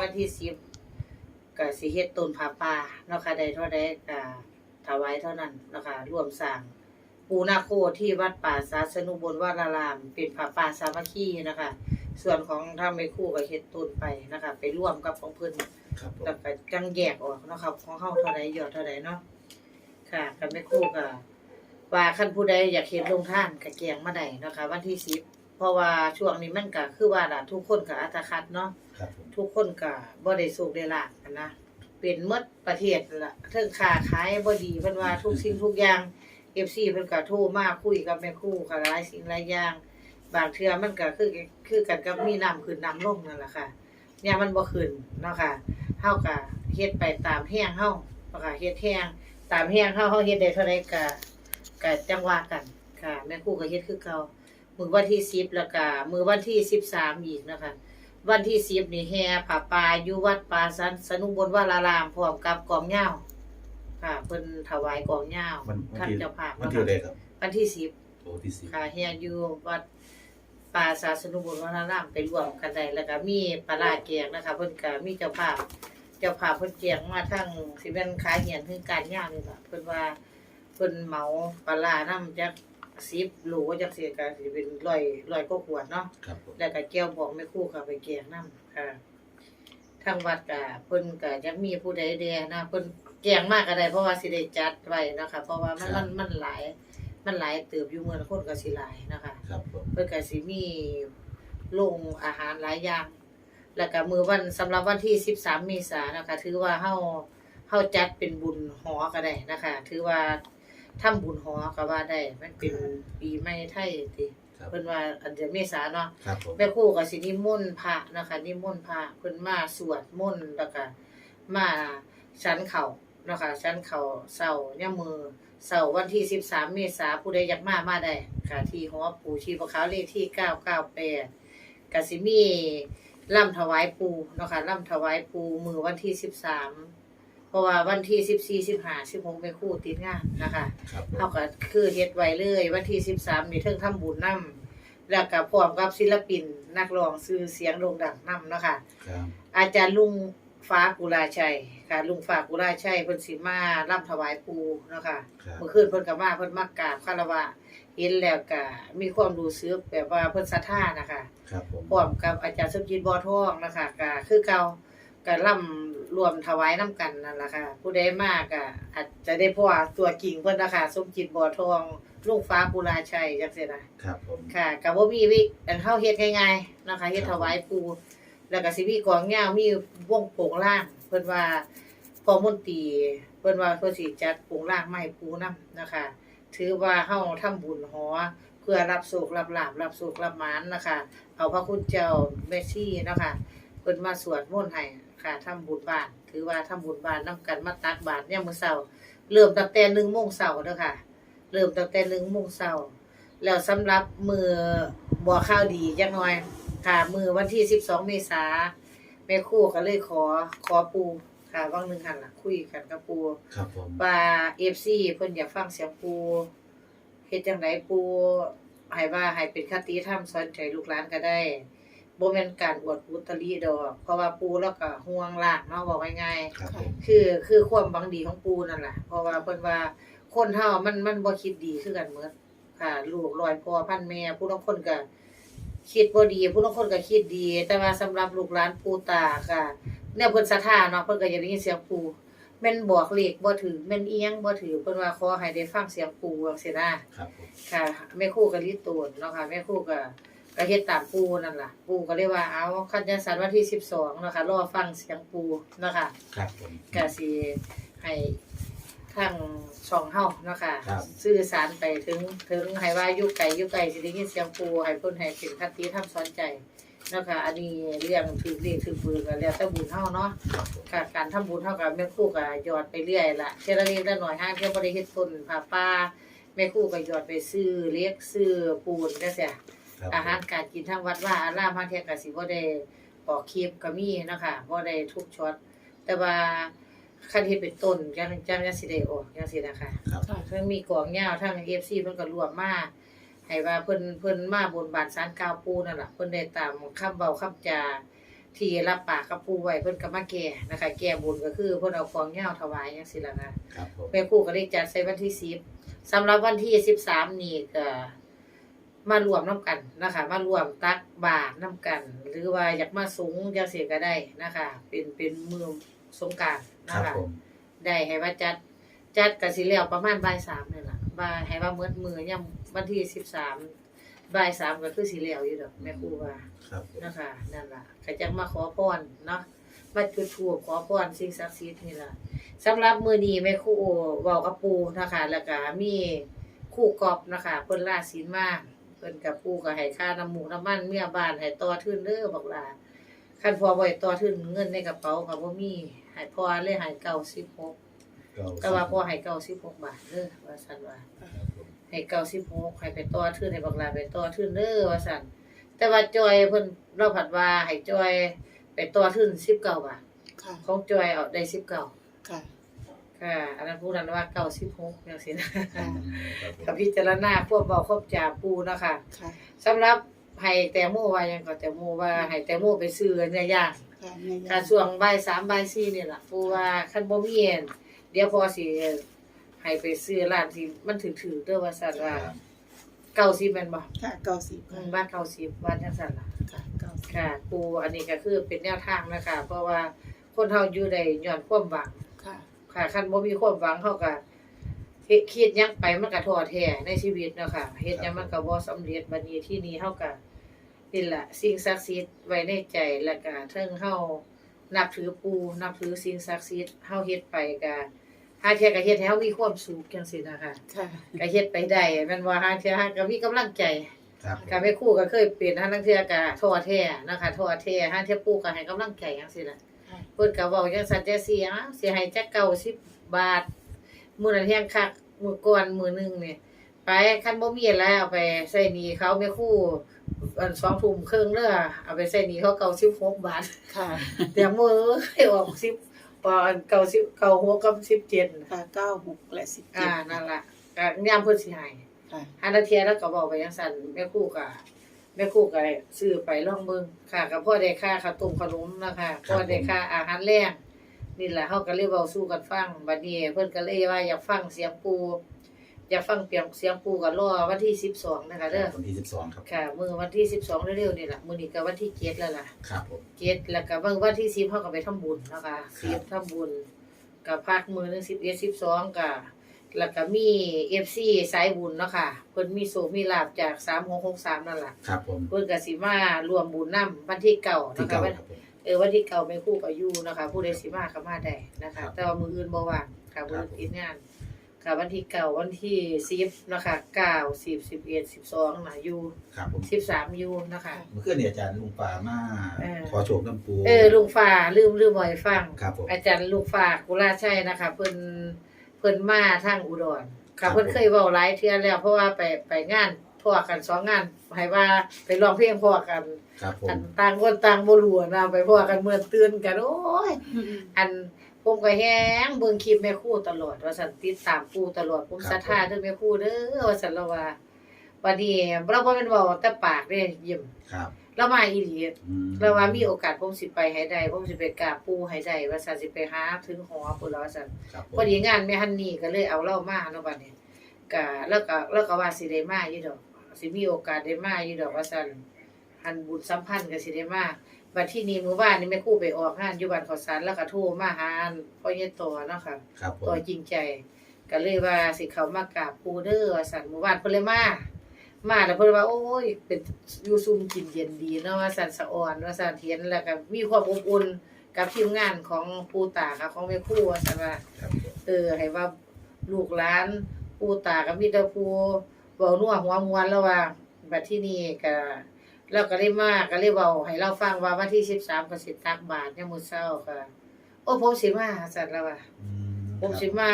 วันที่สิบก็สิเฮ็ดต้นผาป่าเนาะค่ะได้เท่าใดก็ถวายเท่านั้นเนาะค่ะร่วมสร้างปูนาโคที่วัดป่าสาสนุบลวราราม เป็นผาป่าสามัคคีนะคะ ส่วนของทางแม่ครู่ก็เฮ็ดต้นไปนะคะ ไปร่วมกับของเพิ่นครับผมแล้วก็จังแยกออกเนาะครับของเฮาเท่าใดยอดเท่าใดเนาะค่ะกับแม่ครู่ก็ว่าคันผู้ใดอยากเฮ็ดลงท่านก็แกงมาได้เนาะค่ะวันที่10 เพราะว่าช่วงนี้มันก็คือว่าล่ะทุกคนก็อัตคัดเนาะครับผมทุกคนก็บ่ได้สุขได้ลาภกันนะเป็นหมดประเทศละเทิงค้าขายบ่ดีเพิ่นว่าทุกสิ่งทุกอย่าง FC เพิ่นก็โทรมาคุยกับแม่ครูก็หลายสิ่งหลายอย่าง บางเทื่อมันก็คือคือกันกับมีน้ำขึ้นน้ำลงนั่นแหละค่ะเนี่ยมันบ่ขึ้นเนาะค่ะเฮาก็เฮ็ดไปตามแห้งเฮาเนาะค่ะเฮ็ดแห้งตามแห้งเฮาเฮาเฮ็ดได้เท่าใดก็ก็จังว่ากันค่ะแม่ครูก็เฮ็ดคือเก่า มื้อวันที่10แล้วก็มื้อวันที่13อีกนะคะ วันที่สิบนี่แห่ผาป่าอยู่วัดป่าสันสนุบนวารารามพร้อมกับกองเหย้าค่ะเพิ่นถวายกองเหย้าวันวันท่านที่เจ้าภาพวันที่อะไรครับวันที่สิบโอ้ที่สิบค่ะแห่อยู่วัดป่าสาสนุบนวารารามไปร่วมกันได้แล้วก็มีปลาร้าแกงนะคะเพิ่นก็มีเจ้าภาพ เจ้าภาพเพิ่นแจงมาทั้งสิเป็นขายเหียนถึงการย่างนี่ล่ะเพิ่นว่าเพิ่นเหมาปลาร้านำจัก 10โลจักเสียก็สิเป็นร้อยร้อยกว่าขวดเนาะครับผมแล้วก็แก้วบอกแม่ครู่ก็ไปแกงน้ำค่ะ ทางวัดก็เพิ่นก็ยังมีผู้ใดแดนะเพิ่นแกงมากก็ได้เพราะว่าสิได้จัดไว้เนาะคะเพราะว่ามันมันมันหลาย มันหลายเติบอยู่เมืองคนก็สิหลายนะคะ ครับผมเพิ่นก็สิมีลงอาหารหลายอย่าง แล้วก็มือวันสำหรับวันที่13เมษายนนะคะ ถือว่าเฮาเฮาจัดเป็นบุญหอก็ได้นะคะ ถือว่า ทำบุญหอก็ว่าได้ มันเป็นปีใหม่ไทยติครับ เพิ่นว่าอันเดือนเมษาเนาะครับผมแม่ครูก็สินิมนต์พระนะคะนิมนต์พระเพิ่นมาสวดมนต์แล้วก็มาชั้นเขานะคะชั้นเขาเสาร์เนี่ยามมือเสาร์วันที่ 13 เมษายนผู้ใดอยากมามาได้ค่ะที่หอปู่ชีพขาวเลขที่ 998ก็สิมีล่ำถวายปู่เนาะค่ะล่ำถวายปู่มือวันที่ 13เพ ราะว่าวันที่14 15 16แม่ครูติดงานนะคะครับผมเฮาก็คือเฮ็ดไว้เลย วันที่13นี่เทิงทำบุญนํแล้วก็พร้อมกับศิลปิน นักร้องชื่อเสียงโด่งดังนํเนาะค่ะ ครับอาจารย์ลุงฟ้ากุลาชัยค่ะ ลุงฟ้ากุลาชัยเพิ่นสิมาร่ำถวายปู่เนาะค่ะ ครับเมื่อคืนเพิ่นก็มาเพิ่นมากราบคารวะเห็นแล้วก็มีความรู้สึกแบบว่าเพิ่นศรัทธานะคะครับผมพร้อมกับอาจารย์สมจิตบ่อทองนะคะก็คือเก่า ก็ร่ำรวมถวายน้ำกันนั่นล่ะค่ะ ผู้ใดมาก็อาจจะได้พ่อตัวจริงเพิ่นนะคะสมจิตบ่อทองลุงฟ้ากุลาชัยจังซี่นะครับผม ค่ะก็บ่มีวิอันเฮาเฮ็ดง่ายๆนะคะเฮ็ดถวายปู่แล้วก็สิมีกองยาวมีวงโปงล่าง เพิ่นว่าพอมนตรีเพิ่นว่าเพิ่นสิจัดโปงล่างมาให้ปู่นํนะคะ ถือว่าเฮาทำบุญหอเพื่อรับสุขรับลาบรับสุขรับหมานนะคะ เอาพระคุณเจ้าเมสซี่เนาะคะ เพิ่นมาสวดมนต์ให้ค่ะทำบุญบ้าน ถือว่าทำบุญบ้านนํกันมาตักบาตรยามมื้อเช้าเริ่มตั้งแต่1โมงเช้าเด้อค่ะ เริ่มตั้งแต่1โมงเช้าแล้วสำหรับมือบ่ข้าวดีจักหน่อย ค่ะ มือวันที่12เมษาแม่ครูก็เลยขอขอปูค่ะว่างหนึงหั่นล่ะคุยกันกับปูครับผมว่า FC เพิ่นอยากฟังเสียงปูเฮ็ดจังไดปูให้ว่าให้เป็นคติธรรมสอนใจลูกหลานก็ได้ บ่แม่นการอวดอุตริดอกเพราะว่าปูแล้วก็ห่วงลากเนาะบอกง่ายครับผมๆคือคือความหวังดีของปูนั่นล่ะเพราะว่าเพิ่นว่าคนเฮามันมันบ่คิดดีคือกันหมดค่ะ ลูกลอยพ่อพันแม่ผู้บางคนก็คิดบ่ดี ผู้บางคนก็คิดดี แต่ว่าสำหรับลูกหลานปูตาค่ะ เนี่ยเพิ่นศรัทธาเนาะเพิ่นก็อยากได้ยินเสียงปูแม่นบอกเลขบ่ถือแม่นอีหยังบ่ถือเพิ่นว่าขอให้ได้ฟังเสียงปู่จังซี่นะ ครับผม ค่ะแม่ครูก็รีตูนเนาะค่ะแม่ครูก็ ก็เฮ็ดตามปู่นั่นล่ะ ปู่ก็เลยว่าเอาคันจังซั่นวันที่12เนาะค่ะรอฟังเสียงปู่เนาะค่ะครับผม ก็สิให้ทางช่องเฮาเนาะค่ะครับ สื่อสารไปถึงถึงให้ว่าอยู่ไกลอยู่ไกลสิได้ยินเสียงปู่ให้เพิ่นให้เป็นคติธรรมสอนใจเนาะค่ะอันนี้เรื่องถือเลขถือเบอร์ก็แล้วแต่บุญเฮาเนาะ ครับผม ค่ะการทำบุญเท่ากับแม่ครู่ก็หยอดไปเรื่อยละเทยละนิดละหน่อยห้างเที่ยวบริเฮ็ดต้นผ้าป่าแม่ครู่ก็หยอดไปซื้อเล็กซื้อปูนจังซี่ ครับ อาหารการกินทั้งวัดว่าอารามพระเทศก็สิบ่ได้ออกคลิปก็มีเนาะค่ะบ่ได้ทุกช็อตแต่ว่าคันเฮ็ดเป็นต้นจังจังจังสิได้ออกจังซี่นะคะครับ ทั้งมีกองยาวทั้ง FC เพิ่นก็รวมมาให้ว่าเพิ่นเพิ่นมาบนบานศาลกล่าวปูนั่นล่ะเพิ่นได้ตามคำเว้าคำจาที่รับปากกับปู่ไว้เพิ่นก็มาแก้นะคะ แก้บุญก็คือเพิ่นเอาของเหย้าถวายจังซี่ล่ะค่ะ ครับผม แม่ครูก็ได้จัดใส่วันที่10สำหรับวันที่13นี่ก็ มารวมนํกันนะคะ มารวมตักบาตรนํกัน หรือว่าอยากมาสงจังซี่ก็ได้นะคะ เป็นเป็นมือสงกรานต์ครันะบคะผมได้ให้ว่าจัดจัดก็สิแล้วประมาณบ่าย3นี่ล่ะบ่ายให้ว่าเมิดมือยามวันที่13บ่าย3ก็คือสิแล้วอยู่ดอกแม่ครูว่า ครับผมนะคะนั่นล่ะก็จังมาขอพรเนาะมาจุดธูปขอพรสิ่งศักดิ์สิทธิ์นี่ล่ะสำหรับมื้อนี้แม่ครูเว้ากับปู่นะคะ แล้วก็มีครู่กอบนะคะเพิ่นลาศีลมาเพิ่นกับปู่ก็ให้ค่าน้ำหมูน้ำมันเมียบ้านให้ต่อทุนเด้อบักหลาคันพอบ่ให้ต่อทุนเงินในกระเป๋าก็บ่มีให้พอเลยให้96แต่ว่าพอให้96บาทเด้อว่าซั่นว่าครับผมให้เก้าสิบหกให้ไปต่อทุนให้บักหลาไปต่อทุนเด้อว่าซั่นแต่ว่าจอยเพิ่นเราผัดว่าให้จอยไปต่อทุน19บาทค่ะของจอยเอาได้19ค่ะ ค่ะอันนั้นผู้นั้นว่า96จังซี่นะอืมครับผมก็พิจารณาควบเว้าควบจาปูเนาะค่ะค่ะสำหรับให้แตงโมว่าหยังก็แตงโมว่าให้แตงโมไปซื้อเนื้อย่างค่ะแม่ค่ะย่าช่วงบ่าย3บ่าย4นี่ล่ะปูว่าคันบ่มีอันเดี๋ยวพอสิให้ไปซื้อร้านที่มันถือๆเด้อว่าซั่นว่าครับเก้าสิบแม่นบ่ค่ะเก้าสิบอืค่ะมบ้านเก้าสิบบ้านจังซั่นล่ะค่ะเก้าสิบค่ะปูอันนี้ก็คือเป็นแนวทางนะคะเพราะว่าคนเฮาอยู่ได้ย้อนความหวัง ค่ะค่ะคันบ่มีความหวังเฮาก็เฮ็ดคิดหยังไปมันก็ท้อแท้ในชีวิตเนาะค่ะเฮ็ดหยังมันก็บ่สำเร็จบัดนี้ที่นี่เฮาก็นี่ล่ะสิ่งศักดิ์สิทธิ์ไว้ในใจแล้วก็เทิงเฮานับถือปู่นับถือสิ่งศักดิ์สิทธิ์เฮาเฮ็ดไปก็หาเที่ยก็เฮ็ดให้เฮามีความสุขจังซี่นะคะค่ะก็เฮ็ดไปได้แม่นว่าหาเที่ยก็มีกำลังใจครับผมการไปคู่ก็เคยเป็นฮาลังเทื่อก็ท้อแท้นะคะท้อแท้ฮาเที่ยปู่ก็ให้กำลังใจจังซี่ล่ะค่ะ เพิ่นก็เว้าจังซั่นจังซี่อ้าวสิให้จัก90บาท มื้อนั้นแฮงคักมื้อก่อนมื้อหนึงนี่ไปคันบ่มีแล้วเอาไปใส่หนี้เขาแม่ครูอัน2ทุ่มครึ่งเด้อเอาไปใส่หนี้เขา96บาทค่ะแต่มื้อให้ออก10ปอน90 96กับ17ค่ะเก้าหกและสิบเจ็อ่าดนั่นล่ะก็ยามเพิ่นสิให้ค่ะ อันละเทียแล้วก็บอกไปจังซั่นแม่ครูก็ แม่ครูก็ซื้อไปลองเบิ่งค่ะก็พอได้ค่าข้าวต้มขนมนะคะพอได้ค่าอาหารแรงนี่แหละเฮาก็เลยเว้าสู่กันฟังบัดนี้เพิ่นก็เลยว่าอยากฟังเสียงปู่อยากฟังเปียงเสียงปู่ก็รอวันที่12นะคะเด้อวันที่สิบสองครับ ค่ะ มื้อวันที่12เร็วๆนี่ล่ะมื้อนี้ก็วันที่7แล้วล่ะ ครับผม7แล้วก็เบิ่งวันที่10เฮาก็ไปทำบุญเนาะค่ะครับ10ทำบุญก็พักมื้อหนึง11 12ก็ แล้วก็มี FC สายบุญเนาะค่ะเพิ่นมีโชคมีลาภจาก3663นั่นล่ะครับผมเพิ่นก็สิมารวมบุญนํวันที่เก่าที่นะคะเก่าวันครับผม เออวันที่เก่าแม่ครูก็อยู่นะคะ ผู้ใดสิมาก็มาได้นะคะครับแต่ว่ามื้ออื่นบ่ว่างค่ะมื้ออื่นติดงานค่ะวันที่เก่าวันที่10นะคะ9 10 11 12น่ะอยู่ครับผม13อยู่นะคะ เมื่อคืนเนี่ยอาจารย์ลุงป่ามาเออ ขอโชคน้ำปูเออลุงฟ้าลืมลืมบ่ให้ฟัง ครับผมอาจารย์ลูกฝากกุลาชัยนะคะเพิ่นเพิ่นมาทางอุดรครัค่ะบเพิ่นเคยเว้าหลายเทื่อแล้วเพราะว่าไปไปงานพ่อกันสองงานให้ว่าไปร้องเพลงพ่อกันครับผมอันต่างคนต่างบ่รู้นะไปพ่อกันเมื่อตื่นกันโอ้ยอันผมก็แฮงเบิ่งคลิปแม่ครูตลอด ว่าซั่นติดตามปู่ตลอดผมศรัทธาเด้อแม่ครูเด้อว่าซั่นแล้วว่าบัดนี้เราบ่แม่นเว้าแต่ปากเด้ยิ้มครับ เรามาอีหลีอืมแล้วว่ามีโอกาสผมสิไปให้ได้ผมสิไปกราบปู่ให้ได้ว่าซั่นสิไปหาถึงหอพุ่นแล้วว่าซั่นครับผมพอดีงานแม่ฮันนี่ก็เลยเอาเรามาเนาะบัดนี้ก็แล้วก็แล้วก็ว่าสิได้มาอยู่ดอกสิมีโอกาสได้มาอยู่ดอกว่าซั่นหันบุญสัมพันธ์ก็สิได้มาบัดที่นี้มื้อวานนี่แม่ครูไปออกงานอยู่บ้านเขาสารแล้วก็โทรมาหาอันพ่อเยโตเนาะค่ะครับผมตัวจริงใจ ก็เลยว่าสิเขามากราบปู่เด้อว่าซั่นมื้อวานเพิ่นเลยมา มาแล้วเพิ่นว่าโอ้ยเป็นอยู่ซุ่มกินเย็นดีเนาะว่าซั่นสะอ่อนว่าซั่นเทียนแล้วก็มีความอบอุ่นกับทีมงานของปู่ตาค่ะของแม่ครูว่าซั่นว่าครับผมเออให้ว่าลูกหลานปู่ตากับมีแต่ผู้เว้านัวหัวมวนแล้วว่าบัดที่นี่ก็เราก็ได้มาก็เลยเว้าให้เราฟังว่าวันที่13ก็สิตักบาตรยามมื้อเช้าค่ะ โอ้ผมสิมาซั่นแล้วว่าอื ผมสิมา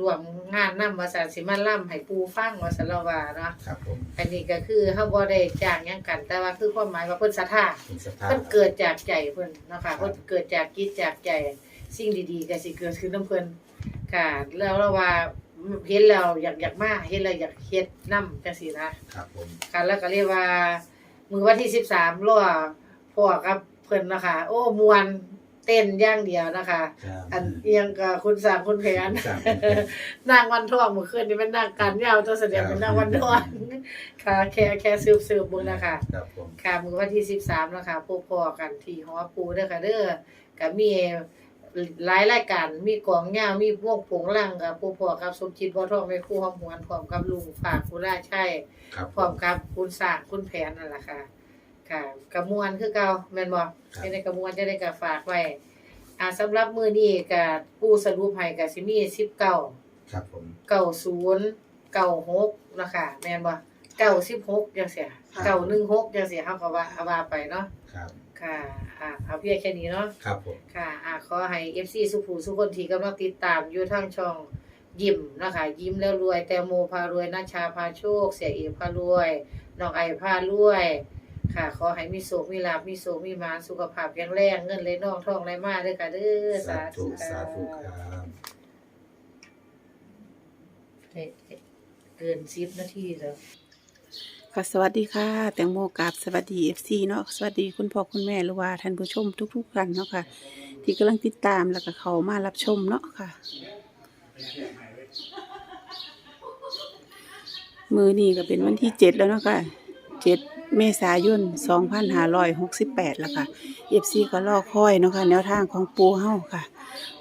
รวมงานนำว่าซั่นสิมาล่ำให้ปู่ฟังว่าซั่นแล้วว่าเนาะครับผมอันนี้ก็คือเฮาบ่ได้จ้างหยังกัน แต่ว่าคือความหมายว่าเพิ่นศรัทธาเป็นสภาพเพิ่นเกิดจากใจเพิ่นเนาะค่ะเพิ่นเกิดจากจิตจากใจ สิ่งดีๆก็สิเกิดขึ้นนํเพิ่นค่ะแล้วเราว่าเห็นแล้วอยากอยากมาเห็นแล้วอยากเฮ็ดนำจังซี่นะครับผมค่ะแล้วก็เรียกว่า มื้อวันที่13รอพ่อกับพพิ่นนะคะโอ้มวน เต้นอย่างเดียวนะคะ ครับอันเอียงกับคุณสามคุณแผน สามคนแผนนางวันทองเมื่อคืนนี่เป็นนางการยาวตัวแสดงเป็นนางวันทองค่ะแค่แค่สืบสืบๆเบุญนะคะ ครับผมค่ะมื้อวันที่13นะคะพบพอกันที่หอปูเด้อค่ะเด้อก็มีหลายรายการมีกองยาวมีวงโปงล่างกับพบพอกับสมจิตบ่ทองแม่ครูหอมหวนพร้อมกับลุงฝากคุณราชัยครับพร้อมกับคุณสร้างคุณแผนนั่นล่ะค่ะ ค่ะกระมวลคือเก่าแม่นบ่จะได้กระมวลจะได้ก็ฝากไว้อ่าสำหรับมื้อนี้ก็ผู้สรุปให้ก็สิมี19ครับผมเก้าศูนย์เก้าหกนะคะแม่นบ่เก้าสิบหกจังเสียเก้าหนึ่งหกจังเสียเฮาก็ว่าเอาว่าไปเนาะครับ ค่ะอ่าเอาเพียงแค่นี้เนาะครับผมค่ะอ่าขอให้ FC สุภูสุคนที่กำลังติดตามอยู่ทางช่องยิ้มนะคะยิ้มแล้วรวยแตงโมพารวยนัชชาพาโชค เสียเอกพารวยน้องไอพารวย ค่ะ ขอให้มีโชคมีลาภมีโชคมีหมาสุขภาพแข็งแรงเงินไหลน่องทองไหลมาเด้อค่ะเด้อสาสาธุธุสาธุคค่ะรับเอ๊ะเกิน10นาทีแล้วค่ะสวัสดีค่ะ แตงโมกับสวัสดีเอฟซีเนาะสวัสดีคุณพ่อคุณแม่หรือว่าท่านผู้ชมทุกๆท่านเนาะค่ะ ที่กำลังติดตามแล้วก็เขามารับชมเนาะค่ะ มือนี้ก็เป็นวันที่เจ็ดแล้วเนาะค่ะเจ็ด เมษายนสองพันห้าร้อยหกสิบแปดล้วค่ะเอฟซีก็รอคอยเนาะค่ะแนวทางของปูเฮาค่ะ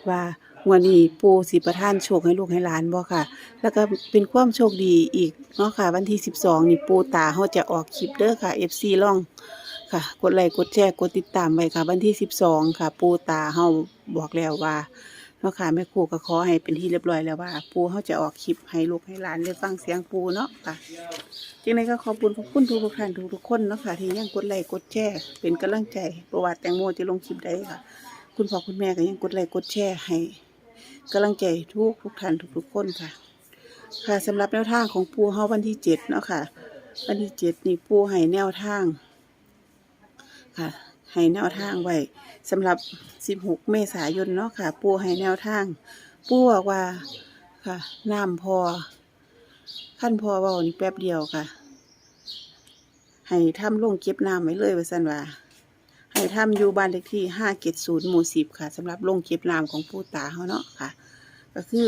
ว่าวันนี้ปูสิประท่านโชคให้ลูกให้หลานบ่ค่ะ แล้วก็เป็นความโชคดีอีกเนาะค่ะ วันที่ 12 นี่ปูตาเขาจะออกคลิปเด้อค่ะ FC ล่องค่ะ กดไลค์กดแชร์กดติดตามไว้ค่ะ วันที่ 12 ค่ะ ปูตาเขาบอกแล้วว่า เนาะค่ะแม่ครูก็ขอให้เป็นที่เรียบร้อยแล้วว่า ปูเขาจะออกคลิปให้ลูกให้หลานได้ฟังเสียงปูเนาะค่ะจึงในก็ขอบคุณขอบคุณทุกท่านทุกคนเนาะค่ะที่ยังกดไลค์กดแชร์เป็นกำลังใจประวัติแตงโมจะลงคลิปได้ค่ะ คุณพ่อคุณแม่ก็ยังกดไลค์กดแชร์ให้กำลังใจทุกทุกท่านทุกๆคนค่ะ ค่ะสำหรับแนวทางของปูเฮาวันที่เจ็ดเนาะค่ะ วันที่เจ็ดนี่ปูให้แนวทางค่ะ ให้แนวทางไว้สำหรับสิบหกเมษายนเนาะค่ะ ปูให้แนวทาง ปูบอกว่าค่ะน้ำพอ ขั้นพอเบานี่แป๊บเดียวค่ะ ให้ทำลงเก็บน้ำไว้เลยว่าสันว่า ให้ทำอยู่บ้านเลขที่ห้าเจ็ดศูนย์หมู่สิบค่ะสำหรับลงเก็บน้ำของปูตาเขาเนาะค่ะ ก็คือ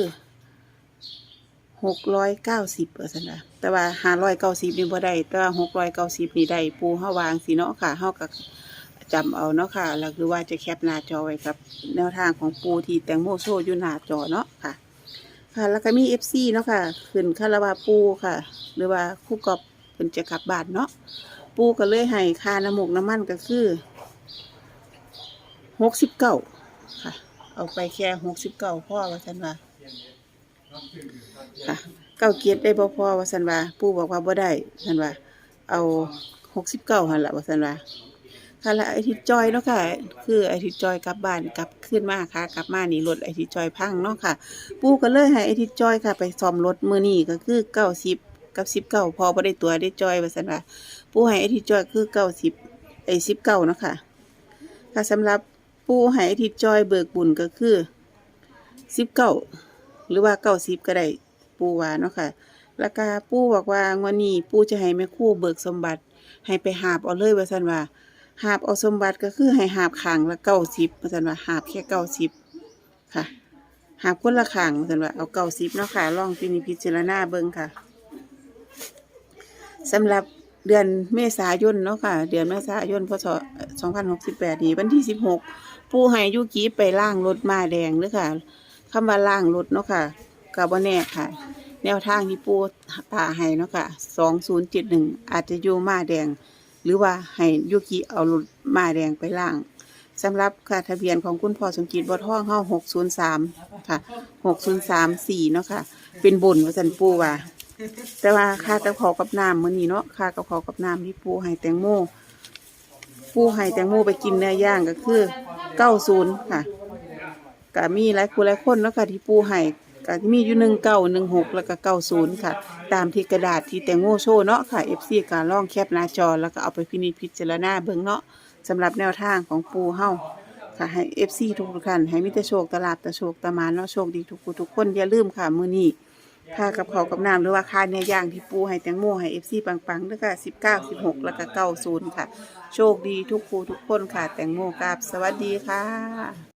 หกร้อยเก้าสิบเปอร์เซ็นต์ะแต่ว่าห้าร้อยเก้าสิบนี่บ่ได้แต่ว่าหกร้อยเก้าสิบนี่ได้ปูเฮาวางสีเนาะค่ะเฮาก็ จำเอาเนาะค่ะแล้วคือว่าจะแคปหน้าจอไว้กับ แนวทางของปูที่แตงโมโชว์อยู่หน้าจอเนาะค่ะ ค่ะ แล้วก็มีเอฟซีเนาะค่ะขึ้นคาราวาปูค่ะ หรือว่าคู่กอบเพิ่นจะกลับบ้านเนาะปูก็เลยให้ค่าน้ำมูกน้ำมันก็คือหกสิบเก้าค่ะ เอาไปแค่หกสิบเก้าพ่อว่าฉันว่าค่ะเก้าเกียรติได้บ่พ่อว่าสันว่าปู่บอกว่าบ่ได้สันว่า เอาหกสิบเก้าหันละว่าสันว่า ค่ะแล้วไอทิจอยเนาะค่ะ คือไอทิจอยกลับบ้านกลับขึ้นมาค่ะกลับมานี่รถไอทิจอยพังเนาะค่ะ ปู่ก็เลยให้ไอทิจอยค่ะ ไปซ่อมรถมือนี้ก็คือเก้าสิบกับสิบเก้าพอบ่ได้ตัวได้จอยว่าสันว่าปู่ให้ไอทิจอยคือเก้าสิบไอสิบเก้าเนาะค่ะค่ะสำหรับปู่ให้ไอทิจอยเบิกบุญก็คือสิบเก้าหรือว่าเก้าสิบก็ได้ปู่ว่าเนาะค่ะแล้วก็ปู่บอกว่างวันนี้ปู่จะให้แม่คู่เบิกสมบัติให้ไปหาบเอาเลยว่าซั่นว่า หาบเอาสมบัติก็คือให้หาบข้างละเก้าสิบว่าซั่นว่าหาบแค่เก้าสิบค่ะ หาบคนละข้างว่าซั่นว่าเอาเก้าสิบเนาะค่ะลองพินิจพิจารณาเบิ่งค่ะสำหรับเดือนเมษายนเนาะค่ะ เดือนเมษายนพศ2568นี้วันที่16ปูให้ยุกีไปล่างรถมาแดงเด้อค่ะคำว่าล่างรถเนาะค่ะกับว่าแน่ค่ะ แนวทางที่ปูตาให้เนาะค่ะสองศูนย์เจ็ดหนึ่งอาจจะอยู่มาแดง หรือว่าให้ยุกิเอารถมาแดงไปล่างสำหรับค่ะทะเบียนของคุณพ่อสมจิตบัวทองเข้าหกศูนย์สามค่ะหกศูนย์สามสี่เนาะค่ะ เป็นบุญว่าสันปูว่า แต่ว่าค่ากับขอกับน้ำมื้อนี้เนาะค่ากับขอกับน้ำที่ปูให้แตงโมปูให้แตงโมไปกินเนื้อย่างก็คือเก้าศูนย์ค่ะก็มีหลายคนหลายคนเนาะค่ะที่ปูให้ ก็มีอยู่หนึ่งเก้าหนึ่งหกแล้วก็เก้าศูนย์ค่ะ ตามที่กระดาษที่แตงโมโชว์เนาะค่ะเอฟซีการล่องแคปหน้าจอแล้วก็เอาไปพินิจพิจารณาเบิ่งเนาะสำหรับแนวทางของปูเฮาค่ะให้เอฟซีทุกท่านให้มิตรโชคตลาดตะโชคตะมานเนาะโชคดีทุกผู้ทุกคนอย่าลืมค่ะมื้อนี้ค่ากับเขากับน้ำหรือว่าค่าเนื้อย่างที่ปูให้แตงโมให้เอฟซีปังๆด้วยค่ะสิบเก้าสิบหกแล้วก็เก้าศูนย์ค่ะ โชคดีทุกครูทุกคนค่ะ แตงโมกับสวัสดีค่ะ